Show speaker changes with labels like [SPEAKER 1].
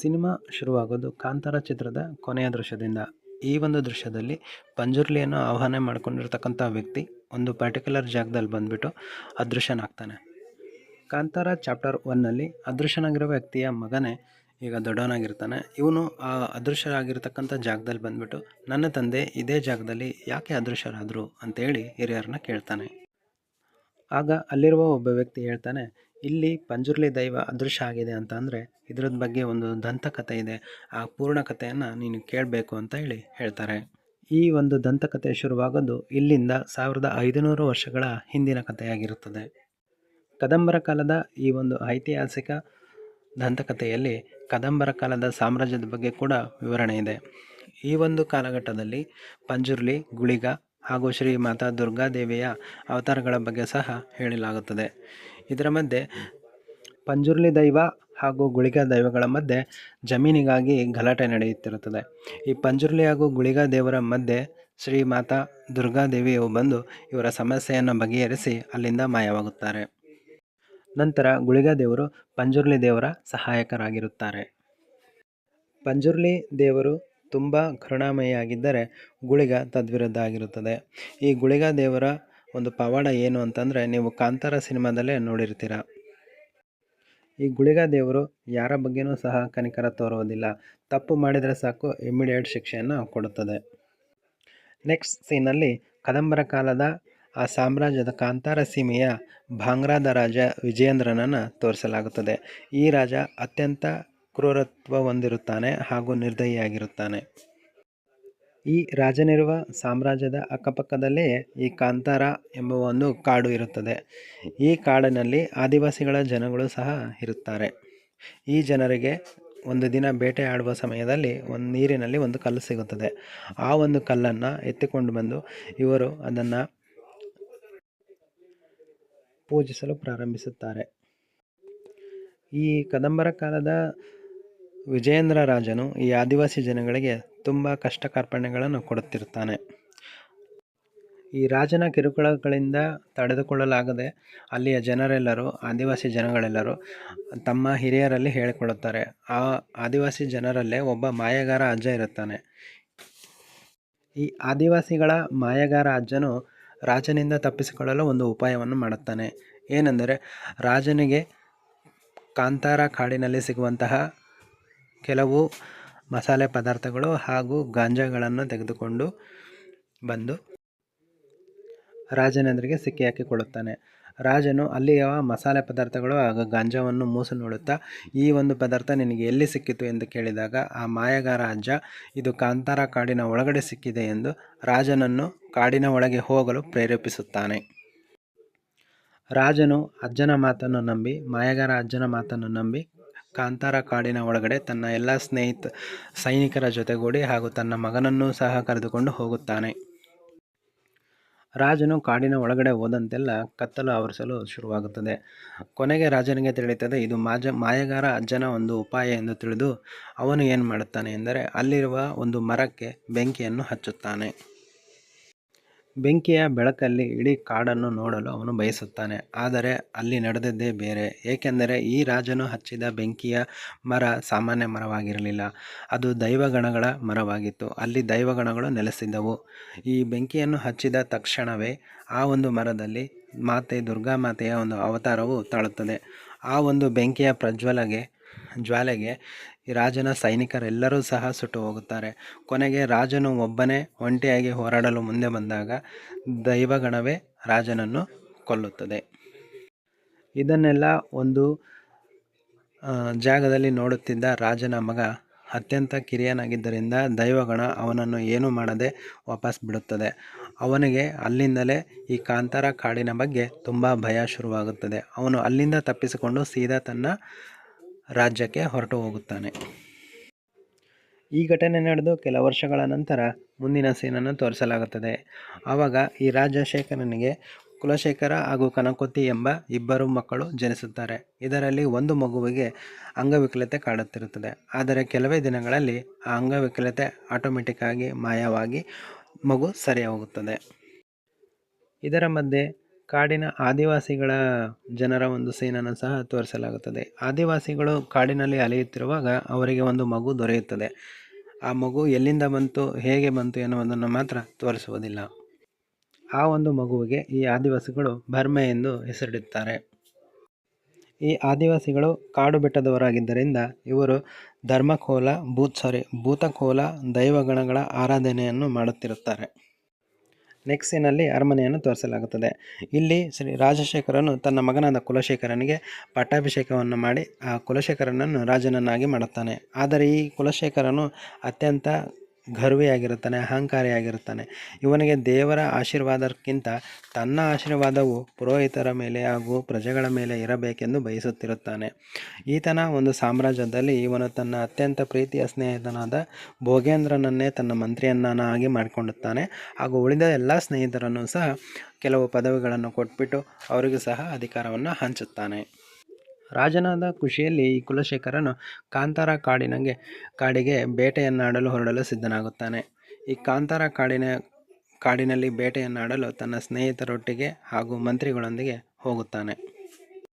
[SPEAKER 1] Cinema ಶುರುವಾಗೋದು Kantara ಚಿತ್ರದ ಕೊನೆಯ ದೃಶ್ಯದಿಂದ. ಈ ಒಂದು ದೃಶ್ಯದಲ್ಲಿ ಪಂಜುರ್ಲಿಯನ್ನು ಆಹ್ವಾನ ಮಾಡಿಕೊಂಡಿರ್ತಕ್ಕಂಥ ವ್ಯಕ್ತಿ ಒಂದು ಪರ್ಟಿಕ್ಯುಲರ್ ಜಾಗದಲ್ಲಿ ಬಂದುಬಿಟ್ಟು ಅದೃಶ್ಯನಾಗ್ತಾನೆ ಕಾಂತಾರ ಚಾಪ್ಟರ್ ಒನ್ನಲ್ಲಿ ಅದೃಶ್ಯನಾಗಿರೋ ವ್ಯಕ್ತಿಯ ಮಗನೇ ಈಗ ದೊಡ್ಡವನಾಗಿರ್ತಾನೆ. ಇವನು ಆ ಅದೃಶ್ಯರಾಗಿರ್ತಕ್ಕಂಥ ಜಾಗದಲ್ಲಿ ಬಂದುಬಿಟ್ಟು, ನನ್ನ ತಂದೆ ಇದೇ ಜಾಗದಲ್ಲಿ ಯಾಕೆ ಅದೃಶ್ಯರಾದರು? ಅಂತೇಳಿ ಹಿರಿಯರನ್ನ ಕೇಳ್ತಾನೆ. ಆಗ ಅಲ್ಲಿರುವ ಒಬ್ಬ ವ್ಯಕ್ತಿ ಹೇಳ್ತಾನೆ ಇಲ್ಲಿ ಪಂಜುರ್ಲಿ ದೈವ ಅದೃಶ್ಯ ಆಗಿದೆ ಅಂತ ಅಂದರೆ ಇದ್ರದ ಬಗ್ಗೆ ಒಂದು ದಂತಕಥೆ ಇದೆ. ಆ ಪೂರ್ಣ ಕಥೆಯನ್ನು ನೀನು ಕೇಳಬೇಕು ಅಂತ ಹೇಳಿ ಹೇಳ್ತಾರೆ. ಈ ಒಂದು ದಂತಕಥೆ ಶುರುವಾಗೋದು ಇಲ್ಲಿಂದ ಸಾವಿರದ ಐದುನೂರು ವರ್ಷಗಳ ಹಿಂದಿನ ಕಥೆಯಾಗಿರುತ್ತದೆ. ಕದಂಬರ ಕಾಲದ ಈ ಒಂದು ಐತಿಹಾಸಿಕ ದಂತಕಥೆಯಲ್ಲಿ ಕದಂಬರ ಕಾಲದ ಸಾಮ್ರಾಜ್ಯದ ಬಗ್ಗೆ ಕೂಡ ವಿವರಣೆ ಇದೆ. ಈ ಒಂದು ಕಾಲಘಟ್ಟದಲ್ಲಿ ಪಂಜುರ್ಲಿ, ಗುಳಿಗ ಹಾಗೂ ಶ್ರೀ ಮಾತಾ ದುರ್ಗಾದೇವಿಯ ಅವತಾರಗಳ ಬಗ್ಗೆ ಸಹ ಹೇಳಲಾಗುತ್ತದೆ. ಇದರ ಮಧ್ಯೆ ಪಂಜುರ್ಲಿ ದೈವ ಹಾಗೂ ಗುಳಿಗ ದೈವಗಳ ಮಧ್ಯೆ ಜಮೀನಿಗಾಗಿ ಗಲಾಟೆ ನಡೆಯುತ್ತಿರುತ್ತದೆ. ಈ ಪಂಜುರ್ಲಿ ಹಾಗೂ ಗುಳಿಗ ದೇವರ ಮಧ್ಯೆ ಶ್ರೀ ಮಾತಾ ದುರ್ಗಾದೇವಿಯು ಬಂದು ಇವರ ಸಮಸ್ಯೆಯನ್ನು ಬಗೆಹರಿಸಿ ಅಲ್ಲಿಂದ ಮಾಯವಾಗುತ್ತಾರೆ. ನಂತರ ಗುಳಿಗ ದೇವರು ಪಂಜುರ್ಲಿ ದೇವರ ಸಹಾಯಕರಾಗಿರುತ್ತಾರೆ. ಪಂಜುರ್ಲಿ ದೇವರು ತುಂಬ ಕರುಣಾಮಯಿಯಾಗಿದ್ದರೆ ಗುಳಿಗ ತದ್ವಿರುದ್ಧ ಆಗಿರುತ್ತದೆ. ಈ ಗುಳಿಗ ದೇವರ ಒಂದು ಪವಾಡ ಏನು ಅಂತಂದರೆ ನೀವು ಕಾಂತಾರ ಸಿನಿಮಾದಲ್ಲೇ ನೋಡಿರ್ತೀರ. ಈ ಗುಳಿಗ ದೇವರು ಯಾರ ಬಗ್ಗೆನೂ ಸಹ ಕನಿಕರ ತೋರುವುದಿಲ್ಲ ತಪ್ಪು ಮಾಡಿದರೆ ಸಾಕು ಇಮಿಡಿಯೇಟ್ ಶಿಕ್ಷೆಯನ್ನು ಕೊಡುತ್ತದೆ. ನೆಕ್ಸ್ಟ್ ಸೀನಲ್ಲಿ ಕದಂಬರ ಕಾಲದ ಆ ಸಾಮ್ರಾಜ್ಯದ ಕಾಂತಾರ ಸೀಮೆಯ ಭಾಂಗ್ರಾದ ರಾಜ ವಿಜಯೇಂದ್ರನನ್ನು ತೋರಿಸಲಾಗುತ್ತದೆ. ಈ ರಾಜ ಅತ್ಯಂತ ಕ್ರೂರತ್ವ ಹೊಂದಿರುತ್ತಾನೆ ಹಾಗೂ ನಿರ್ದಯಿಯಾಗಿರುತ್ತಾನೆ. ಈ ರಾಜನಿರುವ ಸಾಮ್ರಾಜ್ಯದ ಅಕ್ಕಪಕ್ಕದಲ್ಲೇ ಈ ಕಾಂತಾರ ಎಂಬ ಒಂದು ಕಾಡು ಇರುತ್ತದೆ. ಈ ಕಾಡಿನಲ್ಲಿ ಆದಿವಾಸಿಗಳ ಜನಗಳು ಸಹ ಇರುತ್ತಾರೆ. ಈ ಜನರಿಗೆ ಒಂದು ದಿನ ಬೇಟೆ ಆಡುವ ಸಮಯದಲ್ಲಿ ಒಂದು ನೀರಿನಲ್ಲಿ ಒಂದು ಕಲ್ಲು ಸಿಗುತ್ತದೆ. ಆ ಒಂದು ಕಲ್ಲನ್ನು ಎತ್ತಿಕೊಂಡು ಬಂದು ಇವರು ಅದನ್ನು ಪೂಜಿಸಲು ಪ್ರಾರಂಭಿಸುತ್ತಾರೆ. ಈ ಕದಂಬರ ಕಾಲದ ವಿಜಯೇಂದ್ರ ರಾಜನು ಈ ಆದಿವಾಸಿ ಜನಗಳಿಗೆ ತುಂಬ ಕಷ್ಟ ಕಾರ್ಪಣ್ಯಗಳನ್ನು ಕೊಡುತ್ತಿರುತ್ತಾನೆ. ಈ ರಾಜನ ಕಿರುಕುಳಗಳಿಂದ ತಡೆದುಕೊಳ್ಳಲಾಗದೆ ಅಲ್ಲಿಯ ಜನರೆಲ್ಲರೂ, ಆದಿವಾಸಿ ಜನಗಳೆಲ್ಲರೂ ತಮ್ಮ ಹಿರಿಯರಲ್ಲಿ ಹೇಳಿಕೊಳ್ಳುತ್ತಾರೆ. ಆ ಆದಿವಾಸಿ ಜನರಲ್ಲೇ ಒಬ್ಬ ಮಾಯಗಾರ ಅಜ್ಜ ಇರುತ್ತಾನೆ. ಈ ಆದಿವಾಸಿಗಳ ಮಾಯಗಾರ ಅಜ್ಜನು ರಾಜನಿಂದ ತಪ್ಪಿಸಿಕೊಳ್ಳಲು ಒಂದು ಉಪಾಯವನ್ನು ಮಾಡುತ್ತಾನೆ. ಏನೆಂದರೆ, ರಾಜನಿಗೆ ಕಾಂತಾರ ಕಾಡಿನಲ್ಲಿ ಸಿಗುವಂತಹ ಕೆಲವು ಮಸಾಲೆ ಪದಾರ್ಥಗಳು ಹಾಗೂ ಗಾಂಜಾಗಳನ್ನು ತೆಗೆದುಕೊಂಡು ಬಂದು ರಾಜನೆದುರಿಗೆ ಸಿಕ್ಕಿ ಹಾಕಿಕೊಳ್ಳುತ್ತಾನೆ ರಾಜನು ಅಲ್ಲಿಯ ಮಸಾಲೆ ಪದಾರ್ಥಗಳು ಹಾಗೂ ಗಾಂಜಾವನ್ನು ಮೂಸು ನೋಡುತ್ತಾ, ಈ ಒಂದು ಪದಾರ್ಥ ನಿನಗೆ ಎಲ್ಲಿ ಸಿಕ್ಕಿತು ಎಂದು ಕೇಳಿದಾಗ, ಆ ಮಾಯಗಾರ ಅಜ್ಜ, ಇದು ಕಾಂತಾರ ಕಾಡಿನ ಒಳಗಡೆ ಸಿಕ್ಕಿದೆ ಎಂದು ರಾಜನನ್ನು ಕಾಡಿನ ಒಳಗೆ ಹೋಗಲು ಪ್ರೇರೇಪಿಸುತ್ತಾನೆ. ರಾಜನು ಅಜ್ಜನ ಮಾತನ್ನು ನಂಬಿ, ಮಾಯಗಾರ ಅಜ್ಜನ ಮಾತನ್ನು ನಂಬಿ ಕಾಂತಾರ ಕಾಡಿನ ಒಳಗಡೆ ತನ್ನ ಎಲ್ಲ ಸ್ನೇಹಿತ ಸೈನಿಕರ ಜೊತೆಗೂಡಿ ಹಾಗೂ ತನ್ನ ಮಗನನ್ನೂ ಸಹ ಕರೆದುಕೊಂಡು ಹೋಗುತ್ತಾನೆ. ರಾಜನು ಕಾಡಿನ ಒಳಗಡೆ ಹೋದಂತೆಲ್ಲ ಕತ್ತಲು ಆವರಿಸಲು ಶುರುವಾಗುತ್ತದೆ. ಕೊನೆಗೆ ರಾಜನಿಗೆ ತಿಳಿಯುತ್ತದೆ, ಇದು ಮಾಜ, ಮಾಯಗಾರ ಅಜ್ಜನ ಒಂದು ಉಪಾಯ ಎಂದು ತಿಳಿದು ಅವನು ಏನು ಮಾಡುತ್ತಾನೆ ಎಂದರೆ, ಅಲ್ಲಿರುವ ಒಂದು ಮರಕ್ಕೆ ಬೆಂಕಿಯನ್ನು ಹಚ್ಚುತ್ತಾನೆ. ಬೆಂಕಿಯ ಬೆಳಕಲ್ಲಿ ಇಡೀ ಕಾಡನ್ನು ನೋಡಲು ಅವನು ಬಯಸುತ್ತಾನೆ. ಆದರೆ ಅಲ್ಲಿ ನಡೆದದ್ದೇ ಬೇರೆ. ಏಕೆಂದರೆ ಈ ರಾಜನು ಹಚ್ಚಿದ ಬೆಂಕಿಯ ಮರ ಸಾಮಾನ್ಯ ಮರವಾಗಿರಲಿಲ್ಲ. ಅದು ದೈವಗಣಗಳ ಮರವಾಗಿತ್ತು. ಅಲ್ಲಿ ದೈವಗಣಗಳು ನೆಲೆಸಿದ್ದವು. ಈ ಬೆಂಕಿಯನ್ನು ಹಚ್ಚಿದ ತಕ್ಷಣವೇ ಆ ಒಂದು ಮರದಲ್ಲಿ ಮಾತೆ, ದುರ್ಗಾ ಮಾತೆಯ ಒಂದು ಅವತಾರವು ತಾಳುತ್ತದೆ. ಆ ಒಂದು ಬೆಂಕಿಯ ಪ್ರಜ್ವಲಗೆ, ಜ್ವಾಲೆಗೆ ರಾಜನ ಸೈನಿಕರೆಲ್ಲರೂ ಸಹ ಸುಟ್ಟು ಹೋಗುತ್ತಾರೆ. ಕೊನೆಗೆ ರಾಜನು ಒಬ್ಬನೇ ಒಂಟಿಯಾಗಿ ಹೋರಾಡಲು ಮುಂದೆ ಬಂದಾಗ ದೈವಗಣವೇ ರಾಜನನ್ನು ಕೊಲ್ಲುತ್ತದೆ. ಇದನ್ನೆಲ್ಲ ಒಂದು ಜಾಗದಲ್ಲಿ ನೋಡುತ್ತಿದ್ದ ರಾಜನ ಮಗ ಅತ್ಯಂತ ಕಿರಿಯನಾಗಿದ್ದರಿಂದ ದೈವಗಣ ಅವನನ್ನು ಏನು ಮಾಡದೆ ವಾಪಸ್ ಬಿಡುತ್ತದೆ. ಅವನಿಗೆ ಅಲ್ಲಿಂದಲೇ ಈ ಕಾಂತಾರ ಕಾಡಿನ ಬಗ್ಗೆ ತುಂಬ ಭಯ ಶುರುವಾಗುತ್ತದೆ. ಅವನು ಅಲ್ಲಿಂದ ತಪ್ಪಿಸಿಕೊಂಡು ಸೀದಾ ತನ್ನ ರಾಜ್ಯಕ್ಕೆ ಹೊರಟು ಹೋಗುತ್ತಾನೆ. ಈ ಘಟನೆ ನಡೆದು ಕೆಲ ವರ್ಷಗಳ ನಂತರ ಮುಂದಿನ ಸೀನನ್ನು ತೋರಿಸಲಾಗುತ್ತದೆ. ಆವಾಗ ಈ ರಾಜಶೇಖರನಿಗೆ ಕುಲಶೇಖರ ಹಾಗೂ ಕನಕೊತ್ತಿ ಎಂಬ ಇಬ್ಬರು ಮಕ್ಕಳು ಜನಿಸುತ್ತಾರೆ. ಇದರಲ್ಲಿ ಒಂದು ಮಗುವಿಗೆ ಅಂಗವಿಕಲತೆ ಕಾಡುತ್ತಿರುತ್ತದೆ. ಆದರೆ ಕೆಲವೇ ದಿನಗಳಲ್ಲಿ ಆ ಅಂಗವಿಕಲತೆ ಆಟೋಮೆಟಿಕ್ ಆಗಿ ಮಾಯವಾಗಿ ಮಗು ಸರಿ ಹೋಗುತ್ತದೆ ಇದರ ಮಧ್ಯೆ ಕಾಡಿನ ಆದಿವಾಸಿಗಳ ಜನರ ಒಂದು ಸೀನನ್ನು ಸಹ ತೋರಿಸಲಾಗುತ್ತದೆ. ಆದಿವಾಸಿಗಳು ಕಾಡಿನಲ್ಲಿ ಅಲೆಯುತ್ತಿರುವಾಗ ಅವರಿಗೆ ಒಂದು ಮಗು ದೊರೆಯುತ್ತದೆ. ಆ ಮಗು ಎಲ್ಲಿಂದ ಬಂತು, ಹೇಗೆ ಬಂತು ಎನ್ನುವುದನ್ನು ಮಾತ್ರ ತೋರಿಸುವುದಿಲ್ಲ. ಆ ಒಂದು ಮಗುವಿಗೆ ಈ ಆದಿವಾಸಿಗಳು ಬರ್ಮೆ ಎಂದು ಹೆಸರಿಡುತ್ತಾರೆ. ಈ ಆದಿವಾಸಿಗಳು ಕಾಡು ಬೆಟ್ಟದವರಾಗಿದ್ದರಿಂದ ಇವರು ಧರ್ಮಕೋಲ, ಭೂತ್ ಸಾರಿ ಭೂತಕೋಲ, ದೈವಗಣಗಳ ಆರಾಧನೆಯನ್ನು ಮಾಡುತ್ತಿರುತ್ತಾರೆ. ನೆಕ್ಸ್ಟ್ ಸೀನಲ್ಲಿ ಅರಮನೆಯನ್ನು ತೋರಿಸಲಾಗುತ್ತದೆ. ಇಲ್ಲಿ ಶ್ರೀ ರಾಜಶೇಖರನು ತನ್ನ ಮಗನಾದ ಕುಲಶೇಖರನಿಗೆ ಪಟ್ಟಾಭಿಷೇಕವನ್ನು ಮಾಡಿ, ಆ ಕುಲಶೇಖರನನ್ನು ರಾಜನನ್ನಾಗಿ ಮಾಡುತ್ತಾನೆ. ಆದರೆ ಈ ಕುಲಶೇಖರನು ಅತ್ಯಂತ ಗರ್ವಿಯಾಗಿರುತ್ತಾನೆ, ಅಹಂಕಾರಿಯಾಗಿರುತ್ತಾನೆ. ಇವನಿಗೆ ದೇವರ ಆಶೀರ್ವಾದಕ್ಕಿಂತ ತನ್ನ ಆಶೀರ್ವಾದವು ಪುರೋಹಿತರ ಮೇಲೆ ಹಾಗೂ ಪ್ರಜೆಗಳ ಮೇಲೆ ಇರಬೇಕೆಂದು ಬಯಸುತ್ತಿರುತ್ತಾನೆ. ಈತನ ಒಂದು ಸಾಮ್ರಾಜ್ಯದಲ್ಲಿ ಇವನು ತನ್ನ ಅತ್ಯಂತ ಪ್ರೀತಿಯ ಸ್ನೇಹಿತನಾದ ಭೋಗೇಂದ್ರನನ್ನೇ ತನ್ನ ಮಂತ್ರಿಯನ್ನಾಗಿ ಮಾಡಿಕೊಂಡುತ್ತಾನೆ ಹಾಗೂ ಉಳಿದ ಎಲ್ಲ ಸ್ನೇಹಿತರನ್ನು ಸಹ ಕೆಲವು ಪದವಿಗಳನ್ನು ಕೊಟ್ಬಿಟ್ಟು ಅವರಿಗೂ ಸಹ ಅಧಿಕಾರವನ್ನು ಹಂಚುತ್ತಾನೆ. ರಾಜನಾದ ಖುಷಿಯಲ್ಲಿ ಈ ಕುಲಶೇಖರನು ಕಾಂತಾರ ಕಾಡಿನಗೆ, ಕಾಡಿಗೆ ಬೇಟೆಯನ್ನಾಡಲು ಹೊರಡಲು ಸಿದ್ಧನಾಗುತ್ತಾನೆ. ಈ ಕಾಂತಾರ ಕಾಡಿನ, ಕಾಡಿನಲ್ಲಿ ಬೇಟೆಯನ್ನಾಡಲು ತನ್ನ ಸ್ನೇಹಿತರೊಟ್ಟಿಗೆ ಹಾಗೂ ಮಂತ್ರಿಗಳೊಂದಿಗೆ ಹೋಗುತ್ತಾನೆ.